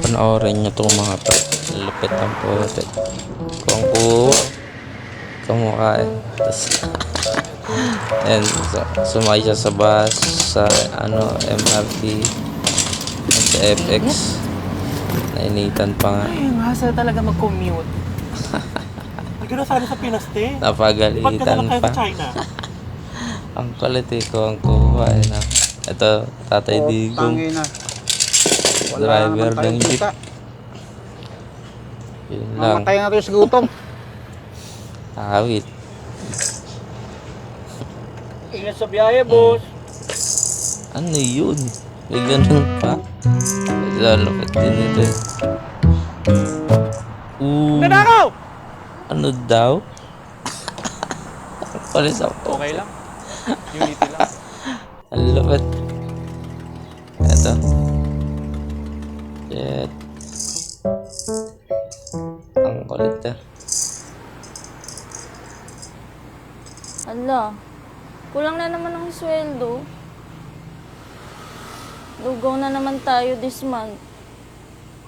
Panoorin nyo itong mga pa. Lupit ang puti. Kung kuha. Kamukha eh. Tapos, and so, sumakay siya sa bus, sa ano, MRT, at sa FX. Nainitan pa nga. Ay, ang hasa talaga mag-commute. Hindi ko na sana sa Pinas, te. Napagalitan pa. sa China. Ang kulit eh ko ang kuha eh. Na. Ito, Tatay Digong. Tangin na. Driver ng jeep. Yun lang. Mamatay na tayo sa gutom. Awit. Ingat sa biyahe, boss. Ano yun? May ganun pa? Lalapit din ito eh. Ooh, Nanakaw! ano daw? Palis ako. Okay lang. Unity lang. Ang lupit. Ito. Shit. Ang kulit eh. Ala, kulang na naman ang sweldo. Lugaw na naman tayo this month.